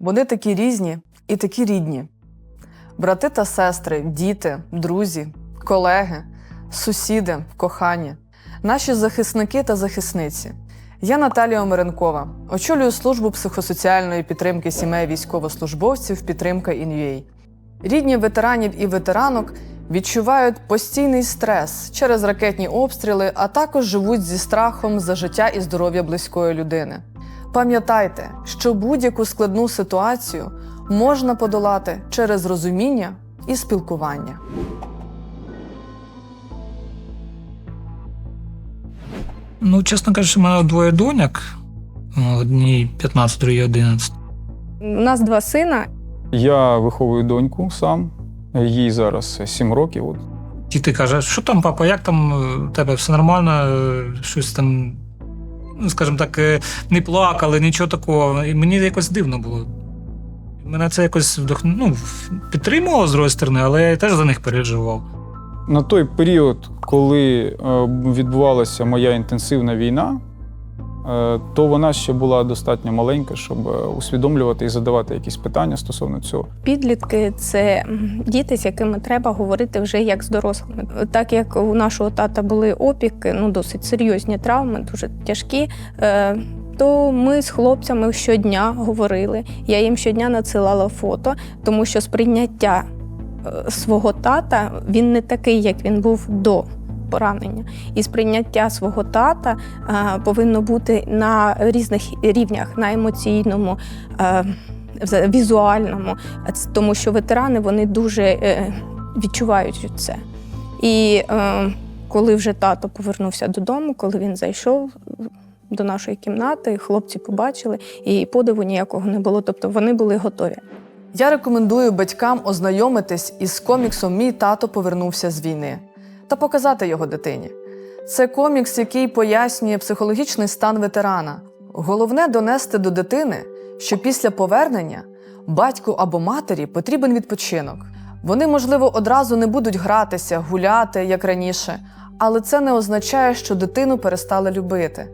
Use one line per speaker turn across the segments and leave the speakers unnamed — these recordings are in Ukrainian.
Вони такі різні і такі рідні. Брати та сестри, діти, друзі, колеги, сусіди, кохані, наші захисники та захисниці. Я Наталія Омеренкова, очолюю службу психосоціальної підтримки сімей військовослужбовців Підтримка Ін'юей. Рідні ветеранів і ветеранок відчувають постійний стрес через ракетні обстріли, а також живуть зі страхом за життя і здоров'я близької людини. Пам'ятайте, що будь-яку складну ситуацію можна подолати через розуміння і спілкування.
Ну, чесно кажучи, в мене двоє доньок. Одній 15, другій 11.
У нас два сина.
Я виховую доньку сам, їй зараз 7 років. От.
Діти кажуть, що там, папа, як там е, у тебе все нормально? Е, Щось там, ну, скажімо так, е, не плакали, нічого такого. І мені якось дивно було. Мене це якось вдохну... ну, підтримувало з другої сторони, але я теж за них переживав.
На той період, коли е, відбувалася моя інтенсивна війна, то вона ще була достатньо маленька, щоб е, усвідомлювати і задавати якісь питання стосовно цього.
Підлітки це діти, з якими треба говорити вже як з дорослими. Так як у нашого тата були опіки, ну досить серйозні травми, дуже тяжкі. е, То ми з хлопцями щодня говорили. Я їм щодня надсилала фото, тому що сприйняття е, свого тата він не такий, як він був до поранення. І сприйняття свого тата е, повинно бути на різних рівнях, на емоційному. е, візуальному, тому що ветерани вони дуже е, відчувають це. І е, коли вже тато повернувся додому, коли він зайшов до нашої кімнати, хлопці побачили, і подиву ніякого не було. Тобто вони були готові.
Я рекомендую батькам ознайомитись із коміксом Мій тато повернувся з війни та показати його дитині. Це комікс, який пояснює психологічний стан ветерана. Головне донести до дитини, що після повернення батьку або матері потрібен відпочинок. Вони, можливо, одразу не будуть гратися, гуляти, як раніше, але це не означає, що дитину перестали любити.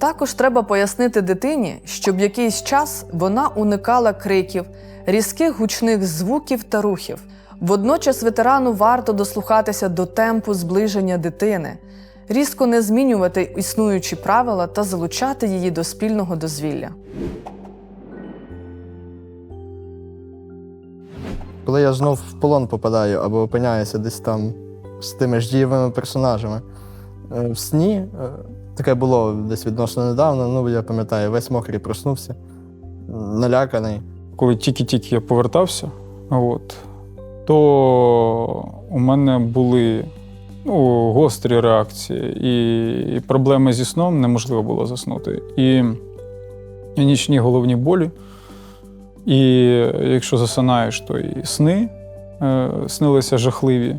Також треба пояснити дитині, щоб якийсь час вона уникала криків, різких гучних звуків та рухів. Водночас ветерану варто дослухатися до темпу зближення дитини, різко не змінювати існуючі правила та залучати її до спільного дозвілля.
Коли я знов в полон попадаю або опиняюся десь там з тими ж дієвими персонажами. е, В сні е, таке було десь відносно недавно, ну я пам'ятаю, весь мокрий проснувся, наляканий.
Коли тільки-тільки я повертався, от, то у мене були ну, гострі реакції, і, проблеми зі сном неможливо було заснути. І, і нічні головні болі. І якщо засинаєш, то і сни е, снилися жахливі.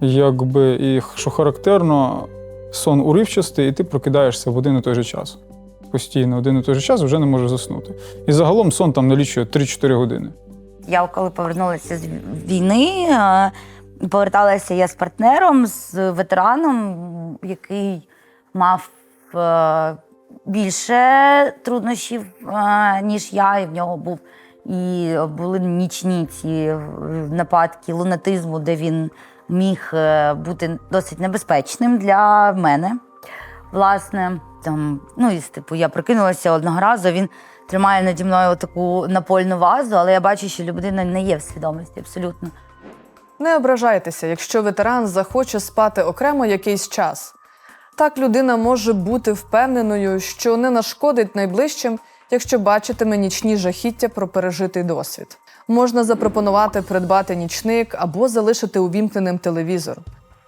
Якби, і що характерно, сон уривчастий, і ти прокидаєшся в один і той же час. Постійно, один і той же час вже не можеш заснути. І загалом сон там налічує 3-4 години.
Я коли повернулася з війни, е, поверталася я з партнером, з ветераном, який мав е, більше труднощів, е, ніж я, і в нього був і були нічні ці нападки лунатизму, де він міг бути досить небезпечним для мене. Власне, там, ну і типу, я прикинулася одного разу. Він тримає наді мною таку напольну вазу, але я бачу, що людина не є в свідомості абсолютно.
Не ображайтеся, якщо ветеран захоче спати окремо якийсь час. Так людина може бути впевненою, що не нашкодить найближчим, якщо бачитиме нічні жахіття про пережитий досвід. Можна запропонувати придбати нічник або залишити увімкненим телевізор.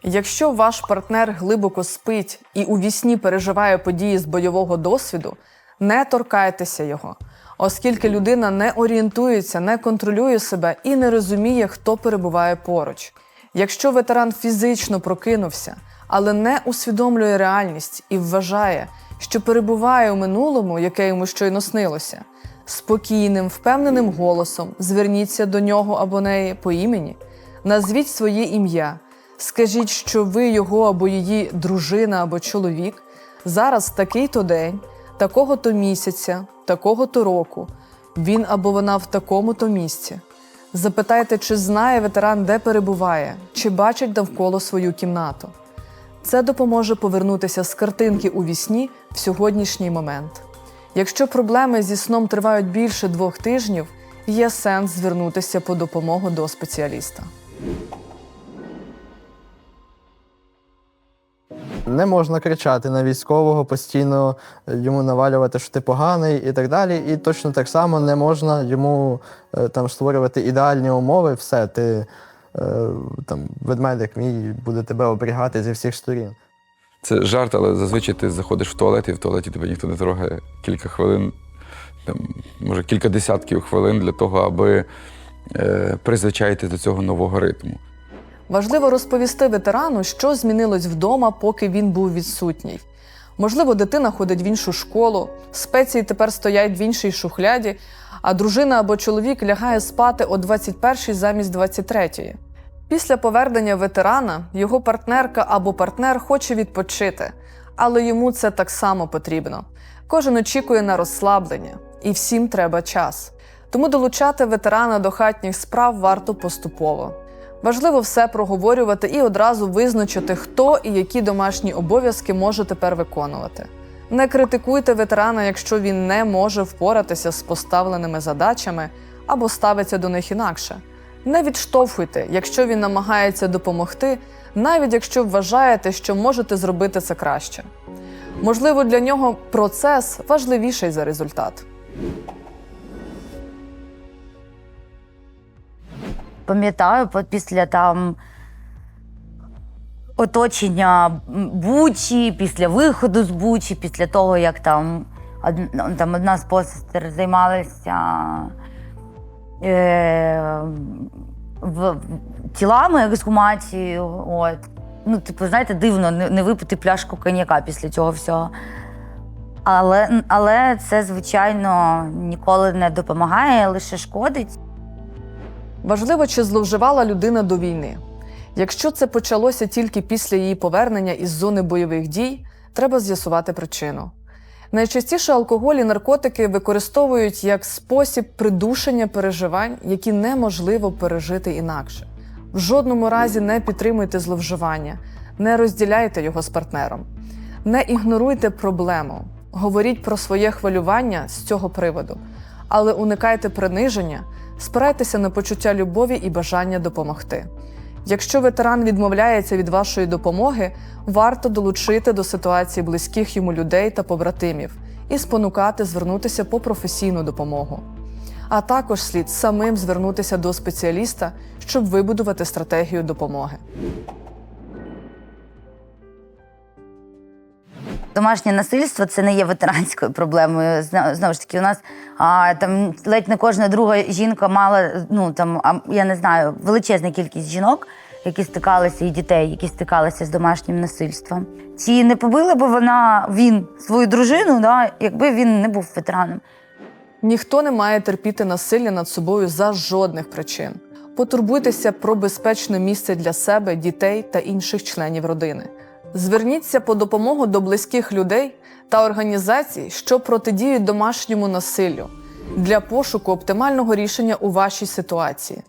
Якщо ваш партнер глибоко спить і у вісні переживає події з бойового досвіду, не торкайтеся його, оскільки людина не орієнтується, не контролює себе і не розуміє, хто перебуває поруч. Якщо ветеран фізично прокинувся, але не усвідомлює реальність і вважає, що перебуває у минулому, яке йому щойно снилося, спокійним, впевненим голосом зверніться до нього або неї по імені, назвіть своє ім'я, скажіть, що ви його або її дружина або чоловік. Зараз такий-то день, такого-то місяця, такого-то року. він або вона в такому-то місці. Запитайте, чи знає ветеран, де перебуває, чи бачить довкола свою кімнату. Це допоможе повернутися з картинки у вісні в сьогоднішній момент. Якщо проблеми зі сном тривають більше двох тижнів, є сенс звернутися по допомогу до спеціаліста.
Не можна кричати на військового, постійно йому навалювати, що ти поганий і так далі. І точно так само не можна йому е, там створювати ідеальні умови. Все, ти е, там ведмедик мій буде тебе оберігати зі всіх сторін.
Це жарт, але зазвичай ти заходиш в туалет, і в туалеті тебе ніхто не трогає кілька хвилин, там, може кілька десятків хвилин для того, аби е, призвичаїти до цього нового ритму.
Важливо розповісти ветерану, що змінилось вдома, поки він був відсутній. Можливо, дитина ходить в іншу школу, спеції тепер стоять в іншій шухляді, а дружина або чоловік лягає спати о 21-й замість 23-ї. Після повернення ветерана його партнерка або партнер хоче відпочити, але йому це так само потрібно. Кожен очікує на розслаблення, і всім треба час. Тому долучати ветерана до хатніх справ варто поступово. Важливо все проговорювати і одразу визначити, хто і які домашні обов'язки може тепер виконувати. Не критикуйте ветерана, якщо він не може впоратися з поставленими задачами або ставиться до них інакше. Не відштовхуйте, якщо він намагається допомогти, навіть якщо вважаєте, що можете зробити це краще. Можливо, для нього процес важливіший за результат.
Пам'ятаю, після там оточення Бучі, після виходу з Бучі, після того, як там, ну, там одна з посестер займалася е, в- тілами, ексгумацією. От. Ну, типу, знаєте, дивно не, не випити пляшку коньяка після цього всього. Але, але це, звичайно, ніколи не допомагає, лише шкодить.
Важливо, чи зловживала людина до війни. Якщо це почалося тільки після її повернення із зони бойових дій, треба з'ясувати причину. Найчастіше алкоголь і наркотики використовують як спосіб придушення переживань, які неможливо пережити інакше. В жодному разі не підтримуйте зловживання, не розділяйте його з партнером, не ігноруйте проблему, говоріть про своє хвилювання з цього приводу, але уникайте приниження, спирайтеся на почуття любові і бажання допомогти. Якщо ветеран відмовляється від вашої допомоги, варто долучити до ситуації близьких йому людей та побратимів і спонукати звернутися по професійну допомогу. А також слід самим звернутися до спеціаліста, щоб вибудувати стратегію допомоги.
Домашнє насильство це не є ветеранською проблемою. Знову ж таки, у нас а, там ледь не кожна друга жінка мала, ну там, а, я не знаю, величезна кількість жінок, які стикалися, і дітей, які стикалися з домашнім насильством. Чи не побила би вона він свою дружину, да, якби він не був ветераном?
Ніхто не має терпіти насилля над собою за жодних причин. Потурбуйтеся про безпечне місце для себе, дітей та інших членів родини. Зверніться по допомогу до близьких людей та організацій, що протидіють домашньому насиллю для пошуку оптимального рішення у вашій ситуації.